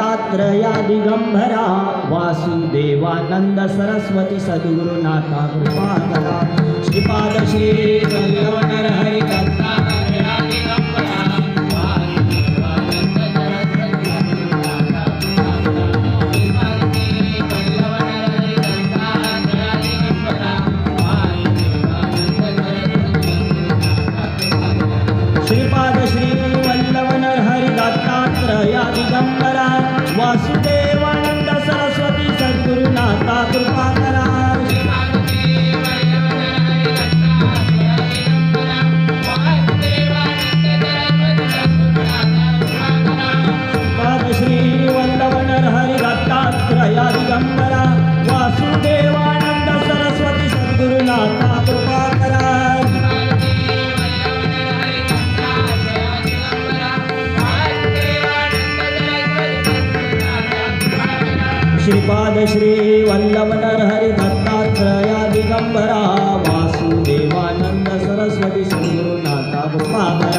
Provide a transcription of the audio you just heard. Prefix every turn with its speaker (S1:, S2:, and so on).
S1: दत्तात्रया दिगंबरा वासुदेवानंद सरस्वती सद्गुरुनाथा कृपाकरा श्रीपाद श्री हरि श्रीपाद श्रीपाद श्री वल्लभ हरि दत्तात्रया दिगंबरा वासुदेवानंद सरस्वती सद्गुरुनाथा कृपा